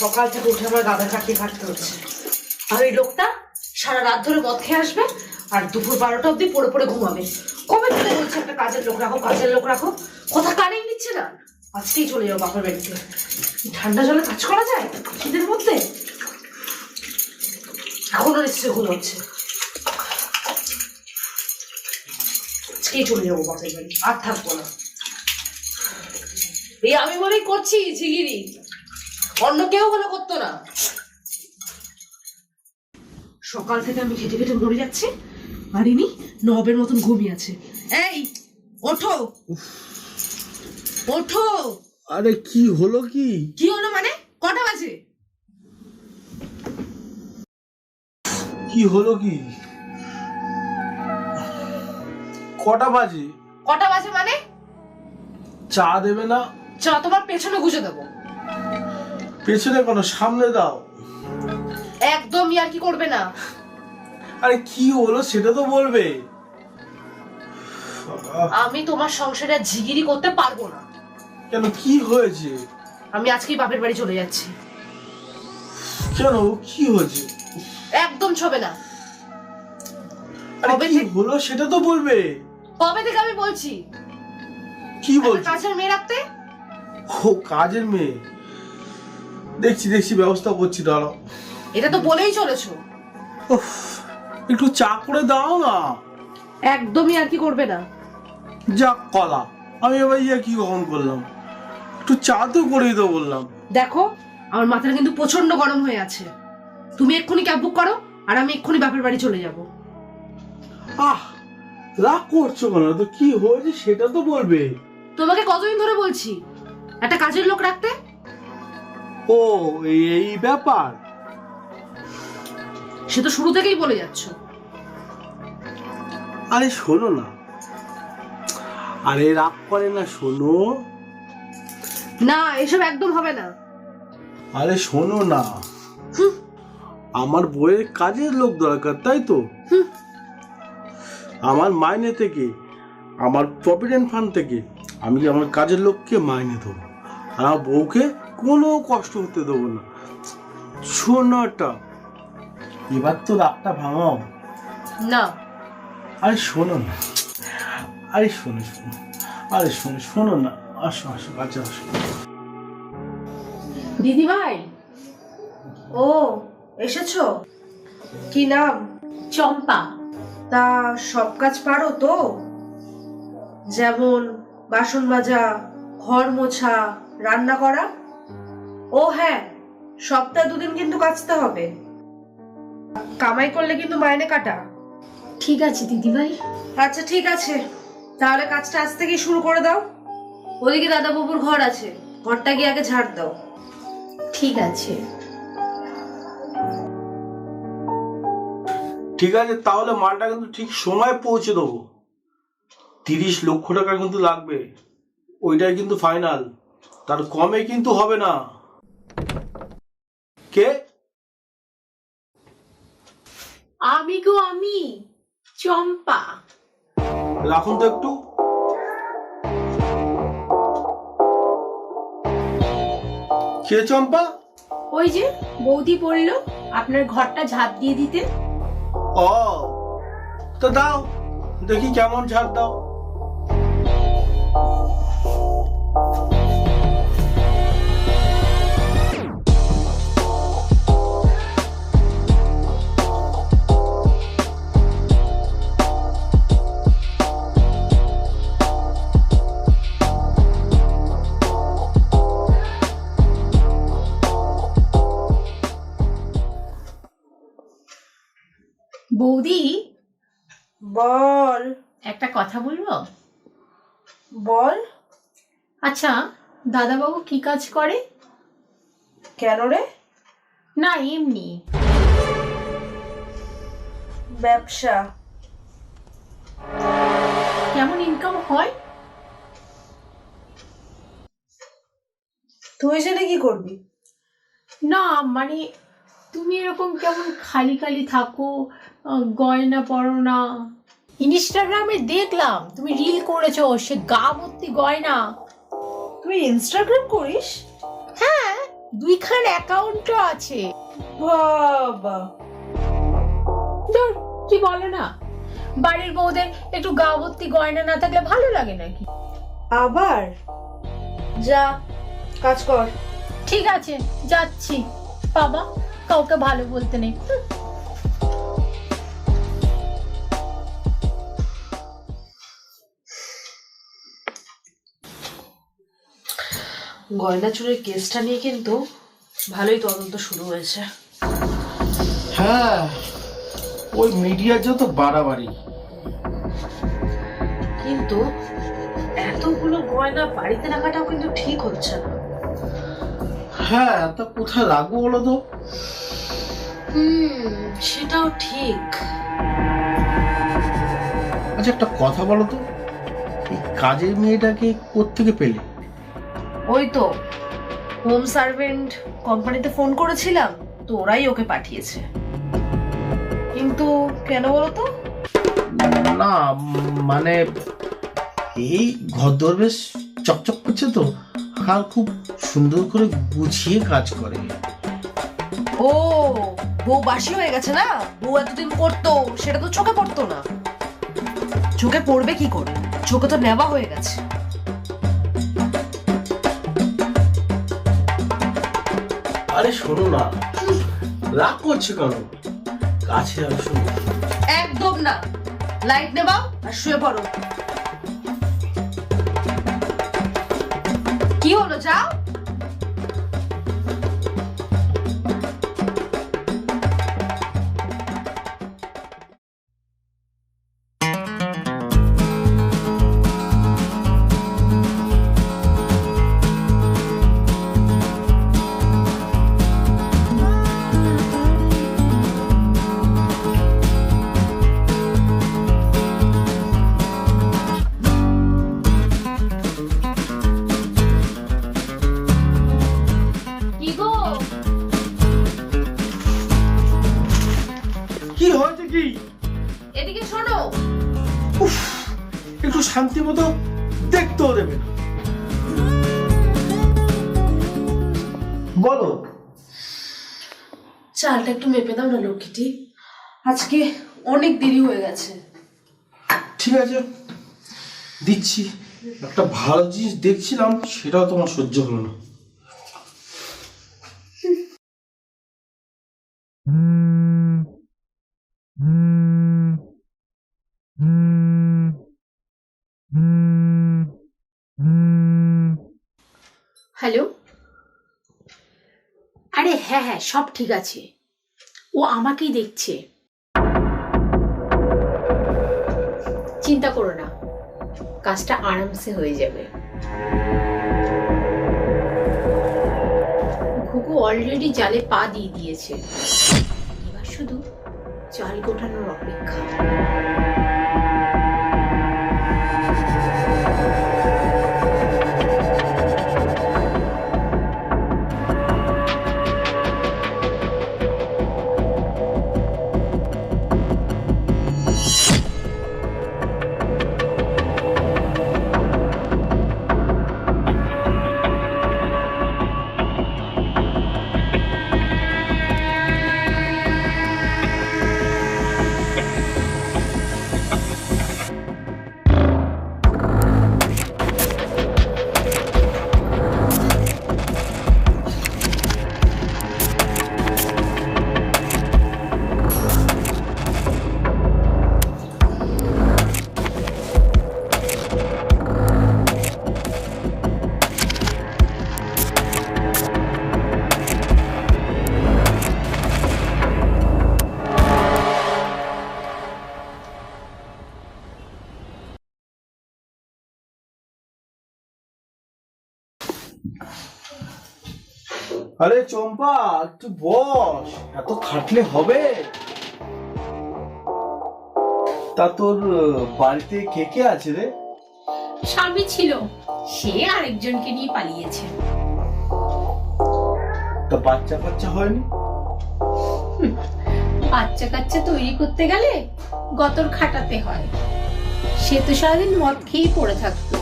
সকাল থেকে উঠে আমার গাদা চাকরি খাটতে হচ্ছে আর এই লোকটা সারা রাত ধরে মদ খেয়ে আসবে আর দুপুর বারোটা অবধি পড়ে পড়ে ঘুমাবে। কবে থেকে বলছে একটা কাজের লোক রাখো, কাজের লোক রাখো। কথা কানেই নিচ্ছে না। আজকেই চলে যাব বাপের বাড়িতে। ঠান্ডা জলে কাজ করা যায়? শীতের মধ্যে? এখনও নিশ্চয়ই ঘুম হচ্ছে। আজকেই চলে যাব বাপের বাড়ি। আর থাকব না। এই আমি বলেই করছি, ঝিগিরি। অন্য কেউ হলে করতো না। সকাল থেকে আমি খেটে খেটে মরে যাচ্ছি। আর ইনি নবের মতন ঘুমিয়ে আছে। এই ওঠো। ওঠো। আরে কি হলো কি? কি হলো মানে? কটা বাজে? কি হলো কি? কটা বাজে? কটা বাজে মানে? চা দেবে না? চা তোমার পেছনে গুজে দেবো। পেছনে কোনো সামনে দাও। একদম ইয়ার কি করবে না। আরে কি হলো সেটা তো বলবে। আমি তোমার সংসারে ঝিগিরি করতে পারব না। কেন কি হয়েছে? আমি আজকেই বাপের বাড়ি চলে যাচ্ছি। কেন কি হয়েছে? একদম ছবে না। আরে কি হলো সেটা তো বলবে। কবে থেকে আমি বলছি? কি বলছো? কাজের মেয়ে রাখতে? ও কাজের মেয়ে? দেখছি দেখছি ব্যবস্থা করছি দাঁড়াও। এটা তো বলেই চলেছো। উফ, একটু চা করে দাও না। একদমই আর কি করবে না। যাক কলা। আমি এবার ইয়ে কি কখন করলাম? একটু চা তো করেই তো বললাম। দেখো আমার মাথাটা কিন্তু প্রচণ্ড গরম হয়ে আছে। তুমি এক্ষুনি ক্যাব বুক করো আর আমি এক্ষুনি বাপের বাড়ি চলে যাব। আহ রাগ করছ কেন? তো কি হয়েছে সেটা তো বলবে। তোমাকে কতদিন ধরে বলছি? একটা কাজের লোক রাখতে? ও এই ব্যাপার। সে তো শুরু থেকেই বলে যাচ্ছ। আরে শোনো না। আরে রাগ করে না শোনো। না এসব একদম হবে না। আরে শোনো না। আমার বইয়ের কাজের লোক দরকার তাই তো? আমার মাইনে থেকে আমার প্রভিডেন্ট ফান্ড থেকে আমি আমার কাজের লোককে মাইনে দেবো। আর আমার বউকে কোনো কষ্ট হতে দেবো না। শোনাটা এবার তো রাগটা ভাঙাও। না। আরে শোনো না। আরে শোনো শোনো। আরে শোনো শোনো না। আসো আসো কাছে আসো। দিদি ভাই ও এসেছ? কি নাম? চম্পা। তা সব কাজ পারো তো? যেমন বাসন মাজা ঘর মোছা রান্না করা? ও হ্যাঁ সপ্তাহে দুদিন কিন্তু কাচতে হবে। কামাই করলে কিন্তু মাইনে কাটা। ঠিক আছে দিদিভাই। আচ্ছা ঠিক আছে। তাহলে কাজটা আজ থেকেই শুরু করে দাও। ওদিকে দাদা বাবুর ঘর আছে। ঘরটা গিয়ে আগে ঝাড় দাও। ঠিক আছে। ঠিক আছে তাহলে মালটা কিন্তু ঠিক সময় পৌঁছে দেবো। তিরিশ লক্ষ টাকা কিন্তু লাগবে। ওইটাই কিন্তু ফাইনাল তার কমে কিন্তু হবে না। কে? আমি গো আমি চম্পা। রাখুন তো একটু। কে চম্পা? ওই যে বৌদি বলল আপনার ঘরটা ঝাঁপ দিয়ে দিতে। ও তো দাও দেখি কেমন ছাড় দাও। একটা কথা বলব? বল। আচ্ছা দাদাবাবু কি কাজ করে? কেন রে? না এমনি। ব্যবসা। কেমন ইনকাম হয়? তুই জেনে কি করবি? না মানে তুমি এরকম কেমন খালি খালি থাকো গয়না পরো না। ইনস্টাগ্রামে দেখলাম তুমি রিল করেছ সে গা ভর্তি গয়না। তুই ইনস্টাগ্রাম করিস? হ্যাঁ দুইখান অ্যাকাউন্টও আছে। বাবা। ধর কি বলে না? বাড়ির বউদের একটু গা ভর্তি গয়না না থাকলে ভালো লাগে নাকি? আবার? যা। কাজ কর। ঠিক আছে যাচ্ছি। বাবা কাউকে ভালো বলতে নেই। গয়না চুরের কেসটা নিয়ে কিন্তু ভালোই তদন্ত শুরু হয়েছে। হ্যাঁ ওই মিডিয়ার যত বাড়াবাড়ি। কিন্তু এতগুলো গয়না বাড়িতে রাখাটাও কিন্তু ঠিক হচ্ছে না। হ্যাঁ তা কোথায় রাখব বলো তো? হুম সেটাও ঠিক। আচ্ছা একটা কথা বলো তো এই কাজের মেয়েটাকে কোত্থেকে পেলে? ওই তো হোম সার্ভেন্ট কোম্পানিতে ফোন করেছিলাম তো ওরাই ওকে পাঠিয়েছে। কিন্তু কেন বলো তো না মানে এই ঘরদোর বেশ চকচক করছে তো আর খুব সুন্দর করে গুছিয়ে কাজ করে। ও বউ বাসি হয়ে গেছে না? বউ এতদিন পড়তো সেটা তো চোখে পড়তো না। চোখে পড়বে কি করে? চোখে তো নেওয়া হয়ে গেছে। আরে শোনো না। রাগ করছে কেন? কাছে আসো একদম না। লাইট নেবাও আর শুয়ে পড়ো। কি হলো, যাও? হয়েছে কি? এদিকে শোনো। উফ, একটু শান্তি মতো দেখতেও দেবে না। বলো। চালটা একটু মেপে দাও না লক্ষ্মীটি। আজকে অনেক দেরি হয়ে গেছে। ঠিক আছে। দিচ্ছি। একটা ভালো জিনিস দেখছিলাম সেটাও তোমার সহ্য হলো না। হ্যালো? আরে হ্যাঁ হ্যাঁ সব ঠিক আছে। ও আমাকেই দেখছে। চিন্তা করো না, কাজটা আরামসে হয়ে যাবে। ঘুঘু অলরেডি জালে পা দিয়ে দিয়েছে। এবার শুধু জাল গোটানোর অপেক্ষা। আরে চম্পা একটু বস। এত খাটলে হবে? তা তোর বাড়িতে কে কে আছে রে? স্বামী ছিল। সে আরেকজনকে নিয়ে পালিয়েছে। তা বাচ্চা কাচ্চা হয়নি? বাচ্চা কাচ্চা তৈরি করতে গেলে গতর খাটাতে হয়। সে তো সারাদিন মদ খেয়েই পড়ে থাকতো।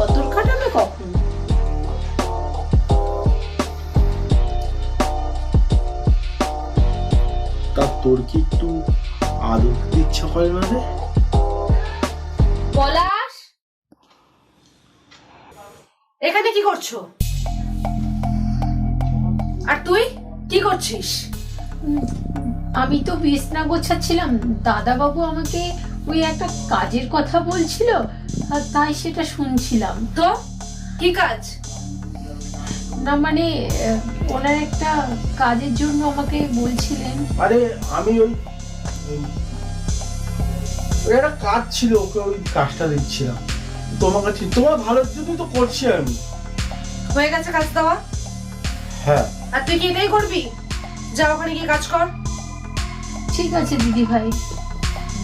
গতর খাটাবে কখন? তোর কি একটু আদর দিতে ইচ্ছা করে না রে পলাশ? এখানে কি করছ? আর তুই কি করছিস? আমি তো বিছনা গোছাচ্ছিলাম। দাদাবাবু আমাকে ওই একটা কাজের কথা বলছিল আর তাই সেটা শুনছিলাম। তো? কি কাজ? না মানে আহ, ওনার একটা কাজের জন্য আমাকে বলছিলেন। আরে আমি ওই একটা কাজ ছিল ওকে ওই কাজটা দিচ্ছিলাম তোমার কাছে তোমার ভালোর জন্যই তো করছি আমি। হয়ে গেছে কাজ দেওয়া? হ্যাঁ। আর তুই কি এটাই করবি? যা ওখানে গিয়ে কাজ কর। ঠিক আছে দিদি ভাই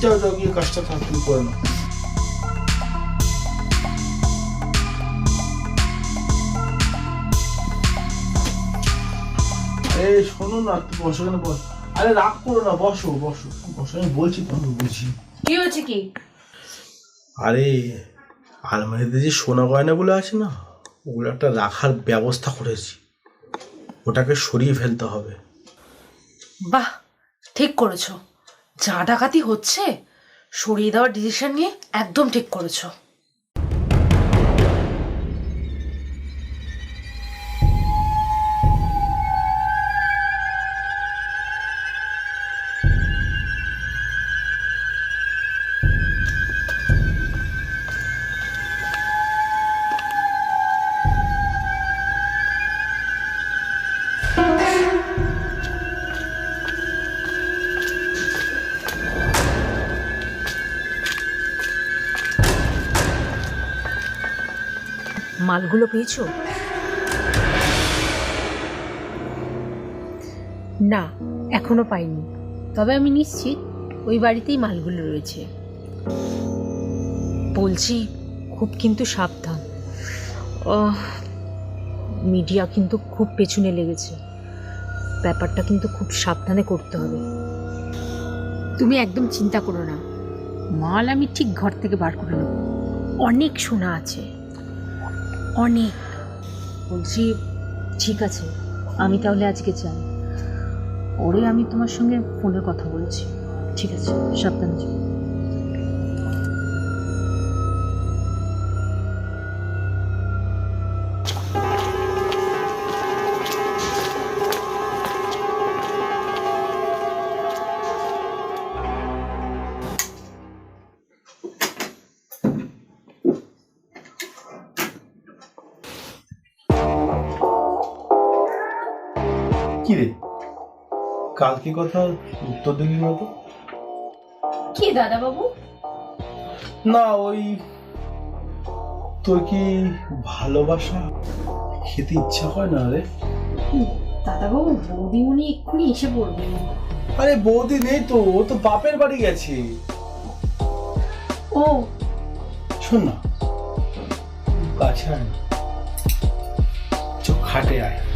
যাও যাও গিয়ে কাজটা তাড়াতাড়ি করে নাও। আরে শোনো না একটু বসো কেন বস। আরে রাগ করো না বসো বসো। বসো আমি বলছি তোমাকে বলছি। কি হয়েছে কি? আরে আলমারিতে যে সোনা গয়নাগুলো আছে না ওগুলো একটা রাখার ব্যবস্থা করেছি। ওটাকে সরিয়ে ফেলতে হবে। বাহ ঠিক করেছ। যা ডাকাতি হচ্ছে সরিয়ে দেওয়ার ডিসিশন নিয়ে একদম ঠিক করেছ। মালগুলো পেয়েছ? না এখনও পাইনি। তবে আমি নিশ্চিত ওই বাড়িতেই মালগুলো রয়েছে। বলছি খুব কিন্তু সাবধান। মিডিয়া কিন্তু খুব পেছনে লেগেছে। ব্যাপারটা কিন্তু খুব সাবধানে করতে হবে। তুমি একদম চিন্তা করো না। মাল আমি ঠিক ঘর থেকে বার করে নেব। অনেক সোনা আছে। অনেক। বলছি, ঠিক আছে, আমি তাহলে আজকে যাই। পরে আমি তোমার সঙ্গে ফোনে কথা বলছি। ঠিক আছে, সাবধানে। কি রে? কালকে কথা উত্তর দিলি না তো? কি দাদাবাবু? না ওই তোর কি ভালোবাসা খেতে ইচ্ছা হয় না রে? দাদাবাবু বৌদিমণি এক্ষুনি এসে পড়বে। আরে বৌদি নেই তো ও তো বাপের বাড়ি গেছে। ও। শোন না কাছে আয়। চোখ খাটে আয়।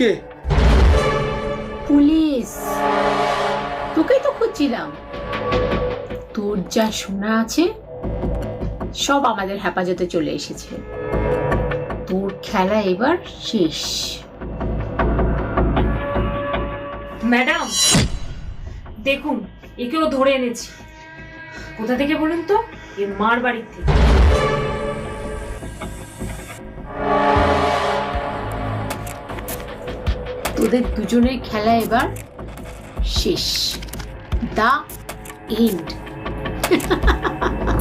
কে? পুলিশ। তোকেই তো খুঁজছিলাম। তোর যা শোনা আছে সব আমাদের হেফাজতে চলে এসেছে। তোর খেলা এবার শেষ। ম্যাডাম দেখুন একেও ধরে এনেছি। কোথা থেকে বলুন তো? এর মার বাড়ির থেকে। তোদের দুজনের খেলা এবার শেষ। The end.